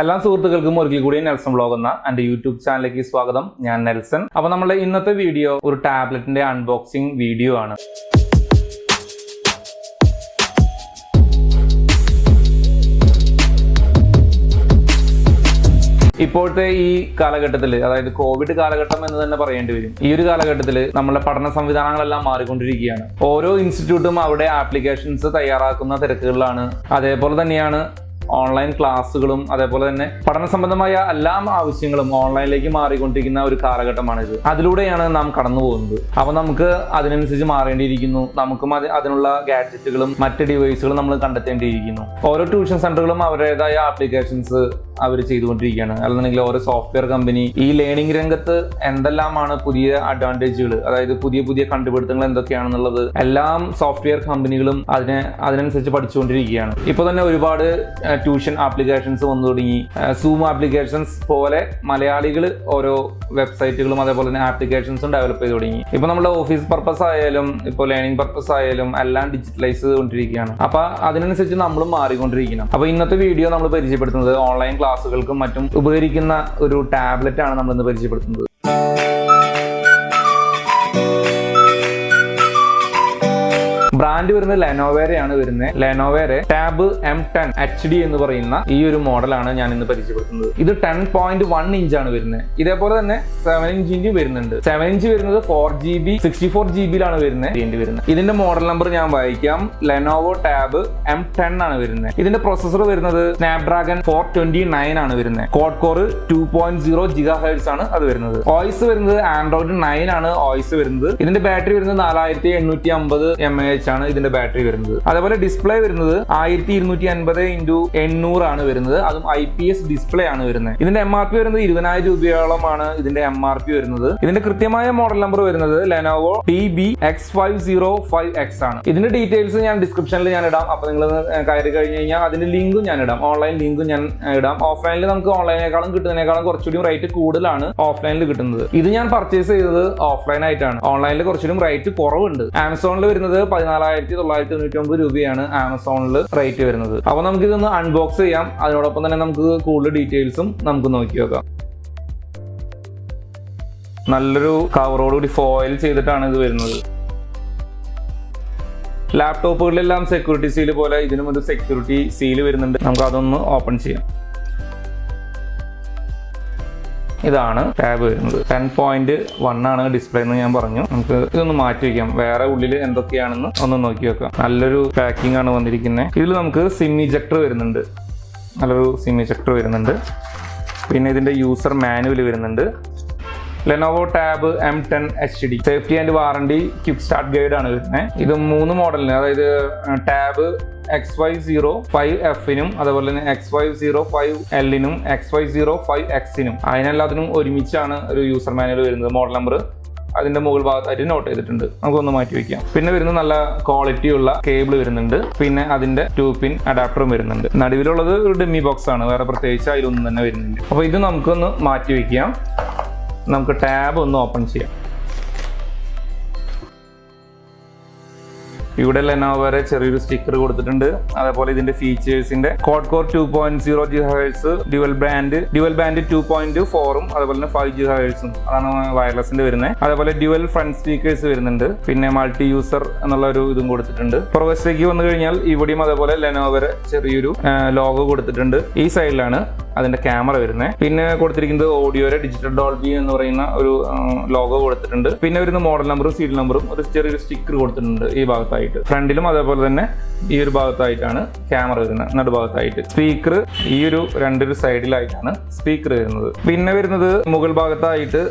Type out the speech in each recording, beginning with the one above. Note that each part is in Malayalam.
എല്ലാ സുഹൃത്തുക്കൾക്കും ഒരിക്കൽ കൂടി നെൽസൺ ബ്ലോഗ് എന്ന യൂട്യൂബ് ചാനലിലേക്ക് സ്വാഗതം. ഞാൻ നെൽസൺ. അപ്പൊ നമ്മുടെ ഇന്നത്തെ വീഡിയോ ഒരു ടാബ്ലറ്റിന്റെ അൺബോക്സിംഗ് വീഡിയോ ആണ്. ഇപ്പോഴത്തെ ഈ കാലഘട്ടത്തിൽ അതായത് കോവിഡ് കാലഘട്ടം എന്ന് തന്നെ പറയേണ്ടി വരും. ഈ ഒരു കാലഘട്ടത്തിൽ നമ്മുടെ പഠന സംവിധാനങ്ങളെല്ലാം മാറിക്കൊണ്ടിരിക്കുകയാണ്. ഓരോ ഇൻസ്റ്റിറ്റ്യൂട്ടും അവിടെ ആപ്ലിക്കേഷൻസ് തയ്യാറാക്കുന്ന തിരക്കുകളിലാണ്. അതേപോലെ തന്നെയാണ് ഓൺലൈൻ ക്ലാസ്സുകളും അതേപോലെ തന്നെ പഠന സംബന്ധമായ എല്ലാ ആവശ്യങ്ങളും ഓൺലൈനിലേക്ക് മാറിക്കൊണ്ടിരിക്കുന്ന ഒരു കാലഘട്ടമാണിത്. അതിലൂടെയാണ് നാം കടന്നു പോകുന്നത്. അപ്പൊ നമുക്ക് അതിനനുസരിച്ച് മാറേണ്ടിയിരിക്കുന്നു. നമുക്കും അത് അതിനുള്ള ഗാഡ്ജറ്റുകളും മറ്റ് ഡിവൈസുകളും നമ്മൾ കണ്ടെത്തേണ്ടിയിരിക്കുന്നു. ഓരോ ട്യൂഷൻ സെന്ററുകളും അവരുടേതായ ആപ്ലിക്കേഷൻസ് അവർ ചെയ്തുകൊണ്ടിരിക്കുകയാണ്. അല്ലെന്നുണ്ടെങ്കിൽ ഓരോ സോഫ്റ്റ്വെയർ കമ്പനി ഈ ലേണിംഗ് രംഗത്ത് എന്തെല്ലാമാണ് പുതിയ അഡ്വാന്റേജുകൾ അതായത് പുതിയ പുതിയ കണ്ടുപിടുത്തങ്ങൾ എന്തൊക്കെയാണെന്നുള്ളത് എല്ലാം സോഫ്റ്റ്വെയർ കമ്പനികളും അതിനെ അതിനനുസരിച്ച് പഠിച്ചുകൊണ്ടിരിക്കുകയാണ്. ഇപ്പോൾ തന്നെ ഒരുപാട് ട്യൂഷൻ ആപ്ലിക്കേഷൻസ് വന്നു തുടങ്ങി. സൂം ആപ്ലിക്കേഷൻസ് പോലെ മലയാളികൾ ഓരോ വെബ്സൈറ്റുകളും അതേപോലെ തന്നെ ആപ്ലിക്കേഷൻസും ഡെവലപ്പ് ചെയ്ത് തുടങ്ങി. ഇപ്പോൾ നമ്മുടെ ഓഫീസ് പർപ്പസ് ആയാലും ഇപ്പോൾ ലേണിംഗ് പർപ്പസ് ആയാലും എല്ലാം ഡിജിറ്റലൈസ് ചെയ്തുകൊണ്ടിരിക്കുകയാണ്. അപ്പൊ അതിനനുസരിച്ച് നമ്മളും മാറിക്കൊണ്ടിരിക്കണം. അപ്പൊ ഇന്നത്തെ വീഡിയോ നമ്മൾ പരിചയപ്പെടുത്തുന്നത് ഓൺലൈൻ ക്ലാസ്സുകൾക്കും മറ്റും ഉപകരിക്കുന്ന ഒരു ടാബ്ലറ്റ് ആണ് നമ്മൾ ഇന്ന് പരിചയപ്പെടുത്തുന്നത്. ബ്രാൻഡ് വരുന്നത് ലെനോവേരയാണ് വരുന്നത്. ലെനോവേരെ tab M ten H D എന്ന് പറയുന്ന ഈ ഒരു മോഡലാണ് ഞാൻ ഇന്ന് പരിചയപ്പെടുത്തുന്നത്. ഇത് ടെൻ പോയിന്റ് വൺ ഇഞ്ച് ആണ് വരുന്നത്. ഇതേപോലെ തന്നെ സെവൻ ഇഞ്ചിന്റെ വരുന്നുണ്ട്. സെവൻ ഇഞ്ച് വരുന്നത് four G B sixty four G ബിയിലാണ് വരുന്നത്. വരുന്നത്. ഇതിന്റെ മോഡൽ നമ്പർ ഞാൻ വായിക്കാം. ലെനോവോ ടാബ് എം ടെൻ ആണ് വരുന്നത്. ഇതിന്റെ പ്രോസസർ വരുന്നത് സ്നാപ്ഡ്രാഗൺ ഫോർ ട്വന്റി നയൻ ആണ് വരുന്നത്. Quad core two point zero gigahertz ആണ് അത് വരുന്നത്. ഓയിസ് വരുന്നത് ആൻഡ്രോയിഡ് നയൻ ആണ്. ഓയിസ് വരുന്നത്. ഇതിന്റെ ബാറ്ററി വരുന്നത് നാലായിരത്തി എണ്ണൂറ്റി അമ്പത് എം എ എച്ച് ആണ് ഇതിന്റെ ബാറ്ററി വരുന്നത്. അതേപോലെ ഡിസ്പ്ലേ വരുന്നത് ആയിരത്തി ഇരുന്നൂറ്റി അൻപത് ഇന്റു എണ്ണൂറാണ് വരുന്നത്. അതും ഐ പി എസ് ഡിസ്പ്ലേ ആണ് വരുന്നത്. ഇതിന്റെ എം ആർ പി വരുന്നത് ഇരുപതിനായിരം രൂപയോളമാണ് ഇതിന്റെ എം ആർ പി വരുന്നത്. ഇതിന്റെ കൃത്യമായ മോഡൽ നമ്പർ വരുന്നത് Lenovo T B X five zero five X ആണ്. ഇതിന്റെ ഡീറ്റെയിൽസ് ഞാൻ ഡിസ്ക്രിപ്ഷനിൽ ഞാൻ ഇടാം. അപ്പൊ നിങ്ങൾ കയറി കഴിഞ്ഞു കഴിഞ്ഞാൽ അതിന്റെ ലിങ്കും ഞാൻ ഇടാം. ഓൺലൈൻ ലിങ്കും ഞാൻ ഇടാം. ഓഫ്ലൈനിൽ നമുക്ക് ഓൺലൈനേക്കാളും കിട്ടുന്നതിനേക്കാളും കുറച്ചുകൂടി റേറ്റ് കൂടുതലാണ് ഓഫ്ലൈനിൽ കിട്ടുന്നത്. ഇത് ഞാൻ പർച്ചേസ് ചെയ്തത് ഓഫ്ലൈൻ ആയിട്ടാണ്. ഓൺലൈനിൽ കുറച്ചുകൂടി റേറ്റ് കുറവുണ്ട്. ആമസോണിൽ വരുന്നത് പതിനാലായിരത്തി തൊള്ളായിരത്തി തൊണ്ണൂറ്റി ഒമ്പത് രൂപയാണ് ആമസോണിൽ റേറ്റ് വരുന്നത്. അപ്പൊ നമുക്ക് ഇതൊന്ന് അൺബോക്സ് ചെയ്യാം. അതിനോടൊപ്പം തന്നെ നമുക്ക് കൂടുതൽ ഡീറ്റെയിൽസും നമുക്ക് നോക്കി നോക്കാം. നല്ലൊരു കവറോടുകൂടി ഫോയിൽ ചെയ്തിട്ടാണ് ഇത് വരുന്നത്. ലാപ്ടോപ്പുകളിലെല്ലാം സെക്യൂരിറ്റി സീൽ പോലെ ഇതിനും ഒരു സെക്യൂരിറ്റി സീൽ വരുന്നുണ്ട്. നമുക്ക് അതൊന്ന് ഓപ്പൺ ചെയ്യാം. ഇതാണ് ടാബ് വരുന്നത്. ടെൻ പോയിന്റ് വൺ ആണ് ഡിസ്പ്ലേ എന്ന് ഞാൻ പറഞ്ഞു. നമുക്ക് ഇതൊന്ന് മാറ്റി വെക്കാം. വേറെ ഉള്ളിൽ എന്തൊക്കെയാണെന്ന് ഒന്ന് നോക്കി വെക്കാം. നല്ലൊരു പാക്കിംഗ് ആണ് വന്നിരിക്കുന്നത് ഇതിൽ നമുക്ക് സിം ഇജക്ടർ വരുന്നുണ്ട്. നല്ലൊരു സിം ഇജക്ടർ വരുന്നുണ്ട്. പിന്നെ ഇതിന്റെ യൂസർ മാനുവൽ വരുന്നുണ്ട്. Lenovo tab M ten H D safety and warranty quick start guide ആണ്. വരുന്നത് ഇത് മൂന്ന് മോഡലിന് അതായത് tab X Y zero five എഫിനും അതുപോലെ തന്നെ എക്സ് വൈ സീറോ ഫൈവ് എല്ലിനും എക്സ് വൈ സീറോ ഫൈവ് എക്സിനും അതിനെല്ലാത്തിനും ഒരുമിച്ചാണ് ഒരു യൂസർ മാനുവൽ വരുന്നത് മോഡൽ നമ്പർ അതിന്റെ മുകൾ ഭാഗത്തായിട്ട് നോട്ട് ചെയ്തിട്ടുണ്ട്. നമുക്കൊന്ന് മാറ്റി വെക്കാം. പിന്നെ വരുന്ന നല്ല ക്വാളിറ്റി ഉള്ള കേബിൾ വരുന്നുണ്ട്. പിന്നെ അതിന്റെ ടു പിൻ അഡാപ്റ്ററും വരുന്നുണ്ട്. നടുവിലുള്ളത് ഒരു ഡെമ്മി ബോക്സ് ആണ്. വേറെ പ്രത്യേകിച്ച് അതിലൊന്നും തന്നെ വരുന്നുണ്ട് അപ്പൊ ഇത് നമുക്കൊന്ന് മാറ്റി വെക്കാം. നമുക്ക് ടാബ് ഒന്ന് ഓപ്പൺ ചെയ്യാം. ഇവിടെ ലെനോവരെ ചെറിയൊരു സ്റ്റിക്കർ കൊടുത്തിട്ടുണ്ട്. അതേപോലെ ഇതിന്റെ ഫീച്ചേഴ്സിന്റെ quad core two point zero G hertz dual band dual band two point ഫോറും അതുപോലെ തന്നെ ഫൈവ് ജി ഹേഴ്സും അതാണ് വയർലെസിന്റെ വരുന്നത് അതേപോലെ ഡ്യുവൽ ഫ്രണ്ട് സ്പീക്കേഴ്സ് വരുന്നുണ്ട്. പിന്നെ മൾട്ടി യൂസർ എന്നുള്ള ഒരു ഇതും കൊടുത്തിട്ടുണ്ട്. പുറവശത്തേക്ക് വന്നു കഴിഞ്ഞാൽ ഇവിടെയും അതേപോലെ ലെനോവരെ ചെറിയൊരു ലോഗോ കൊടുത്തിട്ടുണ്ട്. ഈ സൈഡിലാണ് അതിന്റെ ക്യാമറ വരുന്നത് പിന്നെ കൊടുത്തിരിക്കുന്നത് ഓഡിയോയുടെ ഡിജിറ്റൽ ഡോൾബി എന്ന് പറയുന്ന ഒരു ലോഗോ കൊടുത്തിട്ടുണ്ട്. പിന്നെ വരുന്ന മോഡൽ നമ്പറും സീരിയൽ നമ്പറും ഒരു ചെറിയൊരു സ്റ്റിക്കർ കൊടുത്തിട്ടുണ്ട് ഈ ഭാഗത്തായിട്ട്. ഫ്രണ്ടിലും അതേപോലെ തന്നെ ഈ ഒരു ഭാഗത്തായിട്ടാണ് ക്യാമറ വരുന്നത് നടുഭാഗത്തായിട്ട്. സ്പീക്കർ ഈ ഒരു രണ്ടൊരു സൈഡിലായിട്ടാണ് സ്പീക്കർ വരുന്നത്. പിന്നെ വരുന്നത് മുകൾ ഭാഗത്തായിട്ട്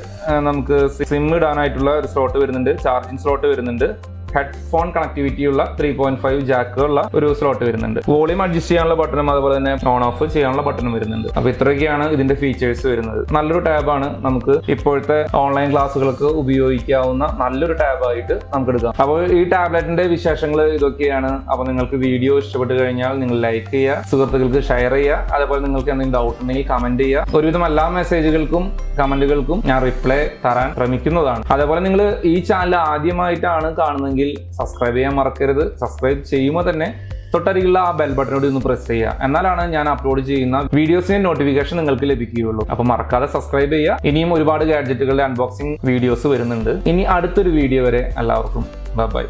നമുക്ക് സിം ഇടാനായിട്ടുള്ള ഒരു സ്ലോട്ട് വരുന്നുണ്ട് ചാർജിങ് സ്ലോട്ട് വരുന്നുണ്ട്. ഹെഡ്ഫോൺ കണക്ടിവിറ്റി ഉള്ള ത്രീ പോയിന്റ് ഫൈവ് ജാക്കുള്ള ഒരു സ്ലോട്ട് വരുന്നുണ്ട്. വോളിയം അഡ്ജസ്റ്റ് ചെയ്യാനുള്ള ബട്ടണും അതുപോലെ തന്നെ ഓൺ ഓഫ് ചെയ്യാനുള്ള ബട്ടണും വരുന്നുണ്ട്. അപ്പൊ ഇത്രയൊക്കെയാണ് ഇതിന്റെ ഫീച്ചേഴ്സ് വരുന്നത്. നല്ലൊരു ടാബാണ് നമുക്ക് ഇപ്പോഴത്തെ ഓൺലൈൻ ക്ലാസ്സുകൾക്ക് ഉപയോഗിക്കാവുന്ന നല്ലൊരു ടാബായിട്ട് നമുക്ക് എടുക്കാം. അപ്പോൾ ഈ ടാബ്ലറ്റിന്റെ വിശേഷങ്ങൾ ഇതൊക്കെയാണ്. അപ്പൊ നിങ്ങൾക്ക് വീഡിയോ ഇഷ്ടപ്പെട്ട് കഴിഞ്ഞാൽ നിങ്ങൾ ലൈക്ക് ചെയ്യുക സുഹൃത്തുക്കൾക്ക് ഷെയർ ചെയ്യുക അതേപോലെ നിങ്ങൾക്ക് എന്തെങ്കിലും ഡൗട്ട് ഉണ്ടെങ്കിൽ കമന്റ് ചെയ്യുക. ഒരുവിധം എല്ലാ മെസ്സേജുകൾക്കും കമന്റുകൾക്കും ഞാൻ റിപ്ലൈ തരാൻ ശ്രമിക്കുന്നതാണ്. അതേപോലെ നിങ്ങൾ ഈ ചാനൽ ആദ്യമായിട്ടാണ് കാണുന്നതെങ്കിൽ സബ്സ്ക്രൈബ് ചെയ്യാൻ മറക്കരുത്. സബ്സ്ക്രൈബ് ചെയ്യുമ്പോൾ തന്നെ തൊട്ടരികിലുള്ള ആ ബെൽ ബട്ടനോട് ഒന്ന് പ്രസ് ചെയ്യുക. എന്നാലാണ് ഞാൻ അപ്ലോഡ് ചെയ്യുന്ന വീഡിയോസിന്റെ നോട്ടിഫിക്കേഷൻ നിങ്ങൾക്ക് ലഭിക്കുകയുള്ളൂ. അപ്പൊ മറക്കാതെ സബ്സ്ക്രൈബ് ചെയ്യുക. ഇനിയും ഒരുപാട് ഗാഡ്ജറ്റുകളുടെ അൺബോക്സിംഗ് വീഡിയോസ് വരുന്നുണ്ട്. ഇനി അടുത്തൊരു വീഡിയോ വരെ എല്ലാവർക്കും ബൈ ബൈ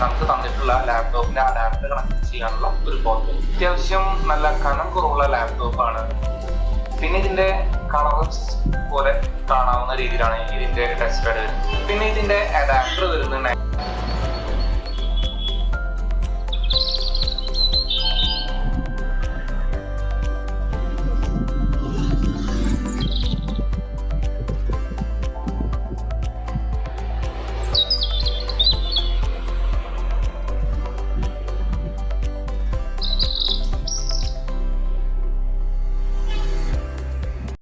നമുക്ക് തന്നിട്ടുള്ള ലാപ്ടോപ്പിന്റെ അഡാപ്റ്റർ കണക്ട് ചെയ്യാനുള്ള ഒരു പോർട്ട് അത്യാവശ്യം നല്ല കനം കുറവുള്ള ലാപ്ടോപ്പ് ആണ്. പിന്നെ ഇതിന്റെ കളർ പോലെ കാണാവുന്ന രീതിയിലാണ് ഇതിന്റെ ടെസ്റ്റ് പാഡ് പിന്നെ ഇതിന്റെ അഡാപ്റ്റർ വരുന്നത്